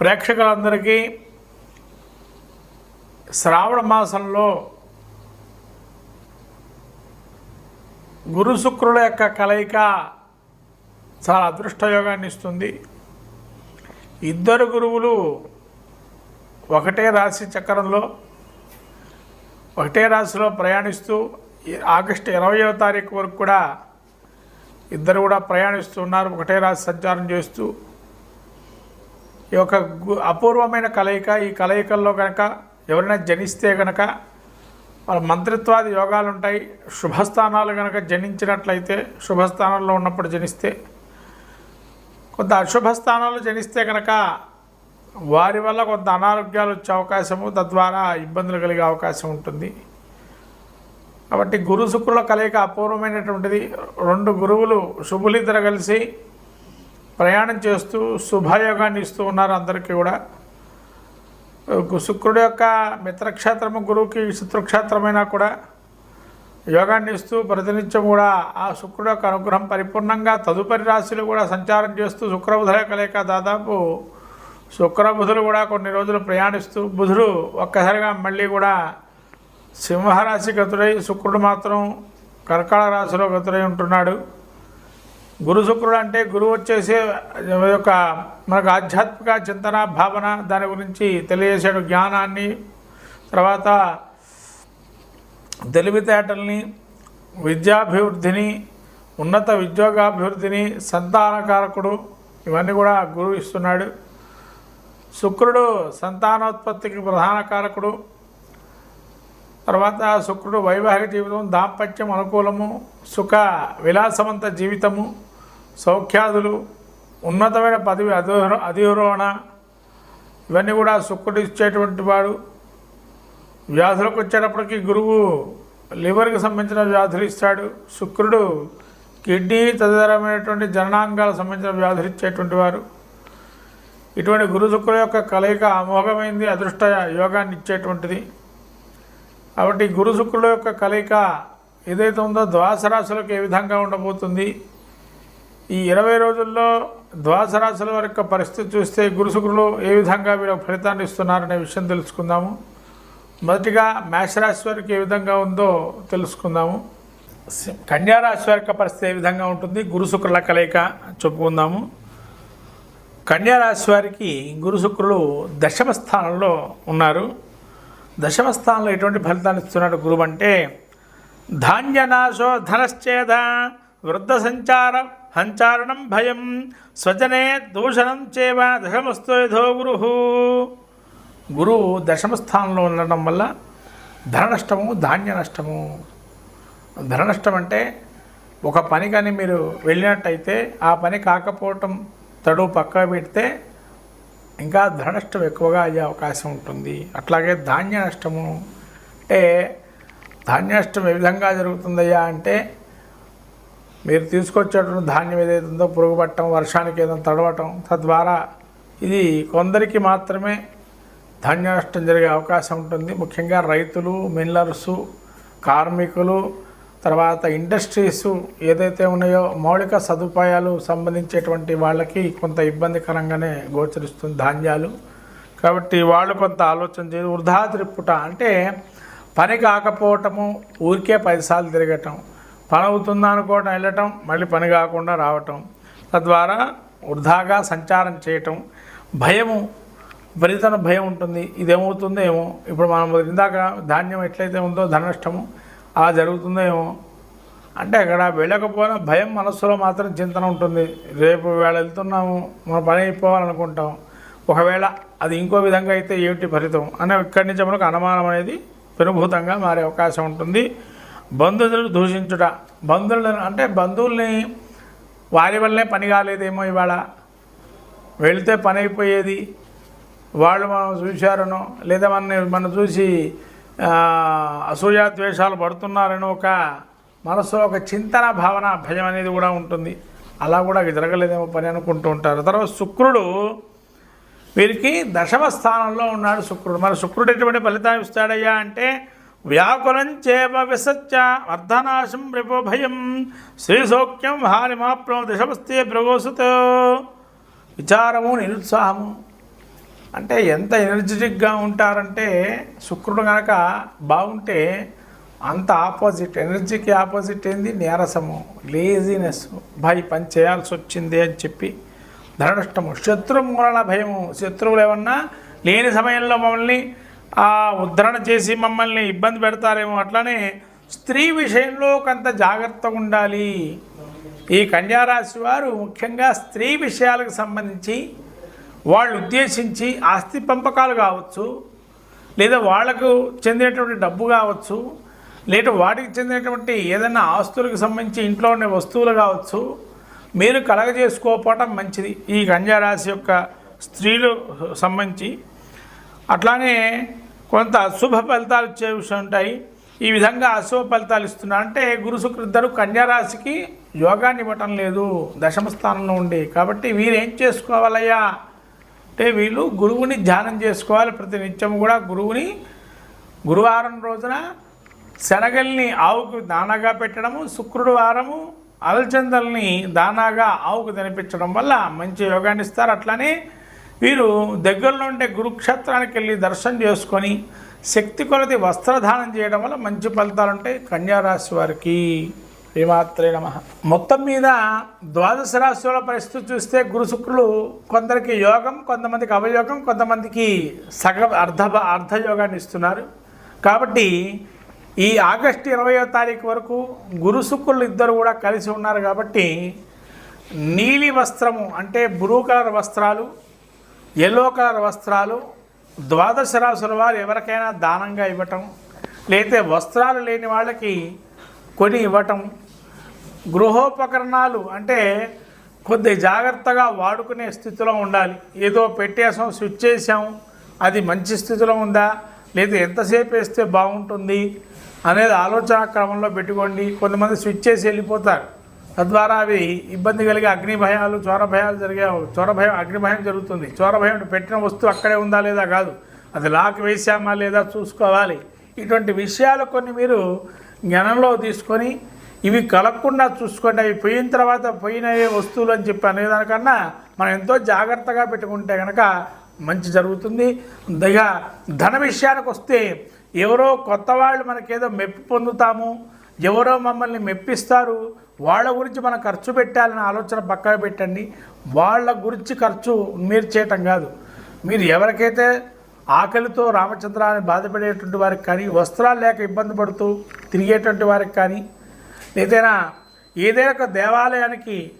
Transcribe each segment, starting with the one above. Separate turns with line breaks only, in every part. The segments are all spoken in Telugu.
ప్రేక్షకులందరికీ శ్రావణ మాసంలో గురు శుక్రుల యొక్క కలయిక చాలా అదృష్టయోగాన్ని ఇస్తుంది. ఇద్దరు గురువులు ఒకటే రాశి చక్రంలో ఒకటే రాశిలో ప్రయాణిస్తూ ఆగస్టు ఇరవయో తారీఖు వరకు కూడా ఇద్దరు కూడా ప్రయాణిస్తున్నారు ఒకటే రాశి సంచారం చేస్తూ ఈ యొక్క గు- అపూర్వమైన కలయిక ఈ కలయికల్లో కనుక ఎవరైనా జనిస్తే కనుక వాళ్ళ మంత్రిత్వాది యోగాలు ఉంటాయి శుభస్థానాలు కనుక జనించినట్లయితే శుభస్థానంలో ఉన్నప్పుడు జనిస్తే కొంత అశుభ స్థానాలు జనిస్తే కనుక వారి వల్ల కొంత అనారోగ్యాలు వచ్చే అవకాశము తద్వారా ఇబ్బందులు కలిగే అవకాశం ఉంటుంది. కాబట్టి గురు శుక్రుల కలయిక అపూర్వమైనటువంటిది. రెండు గురువులు శుభులిద్దరు కలిసి ప్రయాణం చేస్తూ శుభయోగాన్ని ఇస్తూ ఉన్నారు అందరికీ కూడా. శుక్రుడు యొక్క మిత్రక్షేత్రము గురువుకి శత్రుక్షేత్రమైనా కూడా యోగాన్ని ఇస్తూ ప్రతినిత్యం కూడా ఆ శుక్రుడు యొక్క అనుగ్రహం పరిపూర్ణంగా తదుపరి రాశులు కూడా సంచారం చేస్తూ శుక్రబుధుల కలయిక దాదాపు శుక్రబుధులు కూడా కొన్ని రోజులు ప్రయాణిస్తూ బుధుడు ఒక్కసారిగా మళ్ళీ కూడా సింహరాశి గతుడై శుక్రుడు మాత్రం కర్కాళ రాశిలో గతుడై ఉంటున్నాడు. గురు శుక్రుడు అంటే గురువు వచ్చేసి యొక్క మనకు ఆధ్యాత్మిక చింతన భావన దాని గురించి తెలియజేసే జ్ఞానాన్ని. తర్వాత తెలివితేటల్ని విద్యాభివృద్ధిని ఉన్నత ఉద్యోగాభివృద్ధిని సంతానకారకుడు ఇవన్నీ కూడా గురువు ఇస్తున్నాడు. శుక్రుడు సంతానోత్పత్తికి ప్రధాన కారకుడు. తర్వాత శుక్రుడు వైవాహిక జీవితం దాంపత్యం అనుకూలము సుఖ విలాసవంత జీవితము. సౌఖ్యాదులు ఉన్నతమైన పదవి అధిరో అధిరోహణ ఇవన్నీ కూడా శుక్రుడు ఇచ్చేటువంటి వాడు. వ్యాధులకు వచ్చేటప్పటికి గురువు లివర్కి సంబంధించిన వ్యాధులు ఇస్తాడు. శుక్రుడు కిడ్నీ తదితరమైనటువంటి జననాంగాలకు సంబంధించిన వ్యాధులు ఇచ్చేటువంటి వారు. ఇటువంటి గురు శుక్రుల యొక్క కలయిక అమోఘమైంది అదృష్ట యోగాన్ని ఇచ్చేటువంటిది. కాబట్టి గురు శుక్రుల యొక్క కలయిక ఏదైతే ఉందో ద్వాస రాశులకు ఏ విధంగా ఉండబోతుంది? ఈ ఇరవై రోజుల్లో ద్వాస రాశుల యొక్క పరిస్థితి చూస్తే గురుశుకులు ఏ విధంగా వీళ్ళకి ఫలితాన్ని ఇస్తున్నారనే విషయం తెలుసుకుందాము. మొదటిగా మేషరాశి వారికి ఏ విధంగా ఉందో తెలుసుకుందాము. కన్యారాశి వారి యొక్క పరిస్థితి ఏ విధంగా ఉంటుంది? గురుశుక్రుల కలయిక చెప్పుకుందాము. కన్యారాశి వారికి గురుశుక్రులు దశమ స్థానంలో ఉన్నారు. దశమ స్థానంలో ఎటువంటి ఫలితాన్ని ఇస్తున్నాడు గురువు అంటే ధాన్యనాశో ధనశ్చేద వృద్ధ సంచారం సంచారణం భయం. స్వజనే దూషణం చేవ దశమస్తో గురు. గురువు దశమ స్థానంలో ఉండడం వల్ల ధన నష్టము ధాన్య నష్టము. ధన నష్టం అంటే ఒక పని కానీ మీరు వెళ్ళినట్టయితే ఆ పని కాకపోవటం తడు పక్క పెడితే ఇంకా ధన నష్టం ఎక్కువగా అయ్యే అవకాశం ఉంటుంది. అట్లాగే ధాన్య నష్టము అంటే ధాన్య నష్టం ఏ విధంగా జరుగుతుందయ్యా అంటే మీరు తీసుకొచ్చేటువంటి ధాన్యం ఏదైతే ఉందో పురుగు పట్టడం వర్షానికి ఏదైనా తడవటం తద్వారా ఇది కొందరికి మాత్రమే ధాన్య నష్టం జరిగే అవకాశం ఉంటుంది. ముఖ్యంగా రైతులు మిల్లర్సు కార్మికులు తర్వాత ఇండస్ట్రీస్ ఏదైతే ఉన్నాయో మౌలిక సదుపాయాలు సంబంధించేటువంటి వాళ్ళకి కొంత ఇబ్బందికరంగానే గోచరిస్తుంది ధాన్యాలు. కాబట్టి వాళ్ళు కొంత ఆలోచన చేసి వృధా త్రిప్పుట అంటే పని కాకపోవటము ఊరికే పదిసార్లు తిరగటం. పని అవుతుందా అనుకోవటం వెళ్ళటం మళ్ళీ పని కాకుండా రావటం తద్వారా వృధాగా సంచారం చేయటం భయము విపరీతమైన భయం ఉంటుంది. ఇదేమవుతుందో ఏమో ఇప్పుడు మనం ఇందాక ధాన్యం ఎట్లయితే ఉందో ధన నష్టము అలా జరుగుతుందో ఏమో అంటే అక్కడ వెళ్ళకపోయినా భయం మనస్సులో మాత్రం చింతన ఉంటుంది. రేపు వేళ వెళ్తున్నాము మన పని అయిపోవాలనుకుంటాం. ఒకవేళ అది ఇంకో విధంగా అయితే ఏమిటి ఫలితం? అనే ఇక్కడి నుంచి మనకు అనుమానం అనేది పెనుభూతంగా మారే అవకాశం ఉంటుంది. బంధువులను దూషించుట. బంధువులను అంటే బంధువుల్ని వారి వల్లనే పని కాలేదేమో ఇవాళ. వెళితే పని అయిపోయేది. వాళ్ళు మనం చూశారనో లేదా మన మనం చూసి అసూయాద్వేషాలు అసూయ ద్వేషాలు పడుతున్నారనో ఒక మనసులో ఒక చింతన భావన భయం అనేది కూడా ఉంటుంది. అలా కూడా జరగలేదేమో పని అనుకుంటూ ఉంటారు. తర్వాత శుక్రుడు వీరికి దశమ స్థానంలో ఉన్నాడు శుక్రుడు. మరి శుక్రుడు ఎటువంటి ఫలితాన్ని ఇస్తాడయ్యా అంటే వ్యాకులం చేవ విసత్య అర్ధనాశం భయం శ్రీసౌఖ్యం హానిమాప్నో దశమస్తే ప్రగోసుతో విచారము నిరుత్సాహము. అంటే ఎంత ఎనర్జెటిక్గా ఉంటారంటే శుక్రుడు కనుక బాగుంటే అంత ఆపోజిట్ ఎనర్జీకి ఆపోజిట్ ఏంది? నీరసము లేజినెస్. భయ పని చేయాల్సి వచ్చింది అని చెప్పి ధననష్టము శత్రుమూలన భయము. శత్రువులు ఏమన్నా లేని సమయంలో మమ్మల్ని ఆ, ఉద్ధరణ చేసి మమ్మల్ని ఇబ్బంది పెడతారేమో అట్లానే స్త్రీ విషయంలో కొంత జాగ్రత్తగా ఉండాలి. ఈ కన్యారాశి వారు ముఖ్యంగా స్త్రీ విషయాలకు సంబంధించి వాళ్ళు ఉద్దేశించి ఆస్తి పంపకాలు కావచ్చు లేదా వాళ్ళకు చెందినటువంటి డబ్బు కావచ్చు లేదా వాటికి చెందినటువంటి ఏదైనా ఆస్తులకు సంబంధించి ఇంట్లో ఉండే వస్తువులు కావచ్చు మీరు కలగజేసుకోకపోవటం మంచిది. ఈ కన్యారాశి యొక్క స్త్రీలు సంబంధించి అట్లానే కొంత అశుభ ఫలితాలు ఇచ్చే విషయం ఉంటాయి. ఈ విధంగా అశుభ ఫలితాలు ఇస్తున్నా అంటే గురు శుక్రిద్దరు కన్యారాశికి యోగాన్ని ఇవ్వటం లేదు. దశమ స్థానంలో ఉండి. కాబట్టి వీరు ఏం చేసుకోవాలయ్యా? అంటే వీళ్ళు గురువుని ధ్యానం చేసుకోవాలి ప్రతి నిత్యం కూడా. గురువుని గురువారం రోజున శనగల్ని ఆవుకు దానాగా పెట్టడము శుక్రుడు వారము అలచందల్ని దానాగా ఆవుకు తినిపించడం వల్ల మంచి యోగాన్ని ఇస్తారు. అట్లానే వీరు దగ్గరలో ఉండే గురుక్షేత్రానికి వెళ్ళి దర్శనం చేసుకొని శక్తి కొలది వస్త్రధానం చేయడం వల్ల మంచి ఫలితాలు ఉంటాయి. కన్యారాశి వారికి శ్రీమాత్రే నమ. మొత్తం మీద ద్వాదశ రాశుల పరిస్థితి చూస్తే గురు శుక్రులు కొందరికి యోగం కొంతమందికి అవయోగం కొంతమందికి సగ అర్ధ అర్ధయోగాన్ని ఇస్తున్నారు. కాబట్టి ఈ ఆగస్టు ఇరవయో తారీఖు వరకు గురు శుక్రులు ఇద్దరు కూడా కలిసి ఉన్నారు కాబట్టి నీలి వస్త్రము అంటే బ్లూ కలర్ వస్త్రాలు ఎల్లో కలర్ వస్త్రాలు ద్వాదశ రాసుల వారు ఎవరికైనా దానంగా ఇవ్వటం లేతే వస్త్రాలు లేని వాళ్ళకి కొని ఇవ్వటం గృహోపకరణాలు అంటే కొద్ది జాగ్రత్తగా వాడుకునే స్థితిలో ఉండాలి. ఏదో పెట్టేసాం స్విచ్ చేసాం అది మంచి స్థితిలో ఉందా లేదా ఎంతసేపు వేస్తే బాగుంటుంది అనేది ఆలోచన క్రమంలో పెట్టుకోండి. కొంతమంది స్విచ్ చేసి వెళ్ళిపోతారు. తద్వారా అవి ఇబ్బంది కలిగే అగ్ని భయాలు చోర భయాలు జరిగే చోర భయం అగ్ని భయం జరుగుతుంది. చోర భయం పెట్టిన వస్తువు అక్కడే ఉందా లేదా కాదు. అది లాక్ వేసామా లేదా చూసుకోవాలి. ఇటువంటి విషయాలు కొన్ని మీరు జ్ఞానంలో తీసుకొని ఇవి కలగకుండా చూసుకోండి. అవి పోయిన తర్వాత పోయినవే వస్తువులు అని చెప్పి అనేదానికన్నా మనం ఎంతో జాగ్రత్తగా పెట్టుకుంటే కనుక మంచి జరుగుతుంది. ఇక ధన విషయానికి వస్తే ఎవరో కొత్త వాళ్ళు మనకేదో మెప్పి పొందుతాము. ఎవరో మమ్మల్ని మెప్పిస్తారు. వాళ్ళ గురించి మనం ఖర్చు పెట్టాలనే ఆలోచన పక్కన పెట్టండి. వాళ్ళ గురించి ఖర్చు మీరు చేయటం కాదు. మీరు ఎవరికైతే ఆకలితో రామచంద్రాన్ని బాధపడేటువంటి వారికి కానీ వస్త్రాలు లేక ఇబ్బంది పడుతూ తిరిగేటువంటి వారికి కానీ ఏదైనా ఏదైనా ఒక దేవాలయానికి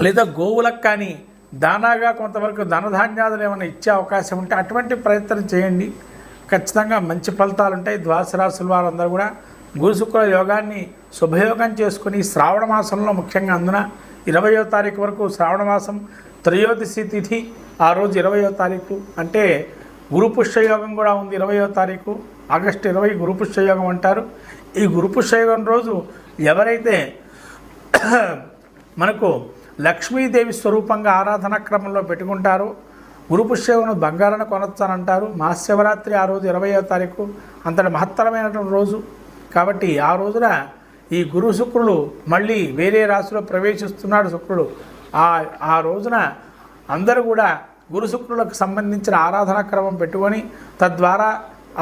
లేదా గోవులకు కానీ దానాగా కొంతవరకు ధనధాన్యాలు ఏమైనా ఇచ్చే అవకాశం ఉంటే అటువంటి ప్రయత్నం చేయండి. ఖచ్చితంగా మంచి ఫలితాలు ఉంటాయి. ద్వాసరాశుల వారందరూ కూడా గురుశుక్ర యోగాన్ని శుభయోగం చేసుకుని శ్రావణ మాసంలో ముఖ్యంగా అందున ఇరవయో తారీఖు వరకు శ్రావణ మాసం త్రయోదశి తిథి ఆ రోజు ఇరవయో తారీఖు. అంటే గురుపుష్యయోగం కూడా ఉంది ఇరవయో తారీఖు. ఆగస్టు ఇరవై గురుపుష్యయోగం అంటారు. ఈ గురుపుష్యయోగం రోజు ఎవరైతే మనకు లక్ష్మీదేవి స్వరూపంగా ఆరాధన క్రమంలో పెట్టుకుంటారు గురు పుష్యమును బంగారాన్ని కొనొచ్చానంటారు. మహాశివరాత్రి ఆ రోజు ఇరవయో తారీఖు. అంతటి మహత్తరమైనటువంటి రోజు. కాబట్టి ఆ రోజున ఈ గురు శుక్రుడు మళ్ళీ వేరే రాశిలో ప్రవేశిస్తున్నాడు శుక్రుడు. ఆ ఆ రోజున అందరూ కూడా గురు శుక్రులకు సంబంధించిన ఆరాధనా క్రమం పెట్టుకొని తద్వారా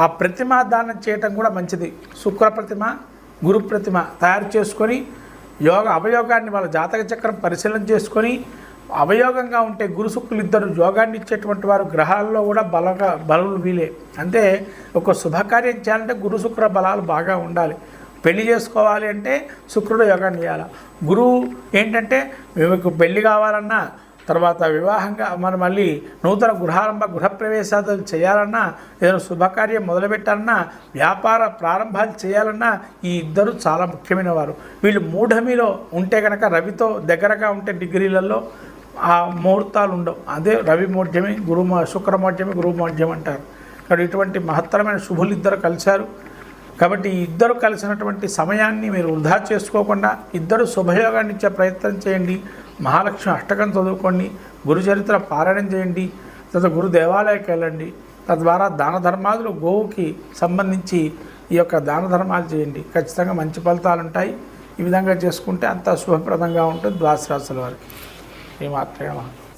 ఆ ప్రతిమ దానం చేయటం కూడా మంచిది. శుక్ర ప్రతిమ గురు ప్రతిమ తయారు చేసుకొని యోగ అవయోగాన్ని వాళ్ళ జాతక చక్రం పరిశీలన చేసుకొని అవయోగంగా ఉంటే గురుశుక్రులు ఇద్దరు యోగాన్ని ఇచ్చేటువంటి వారు గ్రహాల్లో కూడా బలగా బలులు వీలే. అంటే ఒక శుభకార్యం చేయాలంటే గురు శుక్ర బలాలు బాగా ఉండాలి. పెళ్ళి చేసుకోవాలి అంటే శుక్రుడు యోగాన్ని చేయాలి? గురువు ఏంటంటే మీకు పెళ్ళి కావాలన్నా తర్వాత వివాహంగా మనం మళ్ళీ నూతన గృహారంభ గృహప్రవేశాలు చేయాలన్నా ఏదైనా శుభకార్యం మొదలుపెట్టాలన్నా వ్యాపార ప్రారంభాలు చేయాలన్నా ఈ ఇద్దరు చాలా ముఖ్యమైన వారు వీళ్ళు మూఢమిలో ఉంటే కనుక రవితో దగ్గరగా ఉంటే డిగ్రీలలో ఆ ముహూర్తాలు ఉండవు. అదే రవి మౌఢ్యమి గురు శుక్రమౌఢ్యమి గురు మౌఢ్యం అంటారు. కాబట్టి ఇటువంటి మహత్తరమైన శుభులు ఇద్దరు కలిశారు. కాబట్టి ఇద్దరు కలిసినటువంటి సమయాన్ని మీరు వృధా చేసుకోకుండా ఇద్దరు శుభయోగాన్ని ఇచ్చే ప్రయత్నం చేయండి. మహాలక్ష్మి అష్టకం చదువుకోండి. గురు చరిత్ర పారాయణం చేయండి. తర్వాత గురు దేవాలయకి వెళ్ళండి. తద్వారా దాన ధర్మాదులు గోవుకి సంబంధించి ఈ యొక్క దాన ధర్మాలు చేయండి. ఖచ్చితంగా మంచి ఫలితాలు ఉంటాయి. ఈ విధంగా చేసుకుంటే అంత శుభప్రదంగా ఉంటుంది. ద్వాసరాశుల వారికి. శ్రీమాత్రే నమః